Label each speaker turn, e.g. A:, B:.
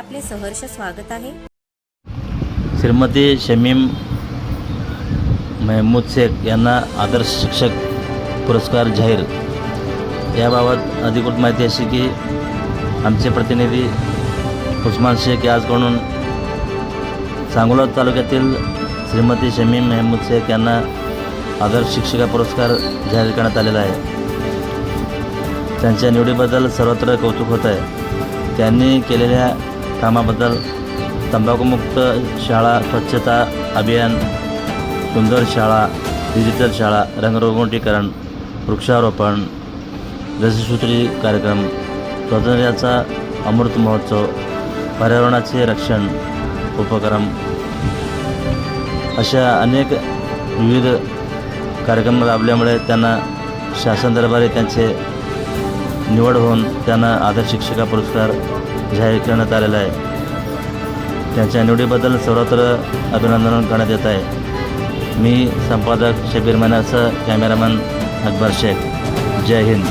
A: सहर्ष स्वागत आहे.
B: श्रीमती शमीम महमूद शेख यांना आदर्श शिक्षक पुरस्कार जाहीर. याबाबत अधिकृत माहिती अशी की आमचे प्रतिनिधी उस्मान शेख याजकडून सांगोला तालुक्यातील श्रीमती शमीम महमूद शेख यांना आदर्श शिक्षिका पुरस्कार जाहीर करण्यात आलेला आहे. त्यांच्या निवडीबद्दल सर्वत्र कौतुक होत आहे. त्यांनी केलेल्या कामाबद्दल तंबाखूमुक्त शाळा स्वच्छता अभियान सुंदर शाळा डिजिटल शाळा रंगरोगोटीकरण वृक्षारोपण रससूत्री कार्यक्रम स्वातंत्र्याचा अमृत महोत्सव पर्यावरणाचे रक्षण उपक्रम अशा अनेक विविध कार्यक्रम राबल्यामुळे त्यांना शासन दरबारी त्यांचे निवड होऊन त्यांना आदर्श शिक्षिका पुरस्कार जाहीर करण्यात आलेला आहे. त्यांच्या निवडीबद्दल सर्वत्र अभिनंदन करण्यात येत आहे. मी संपादक शबीर मनासा कॅमेरामॅन अकबर शेख. जय हिंद.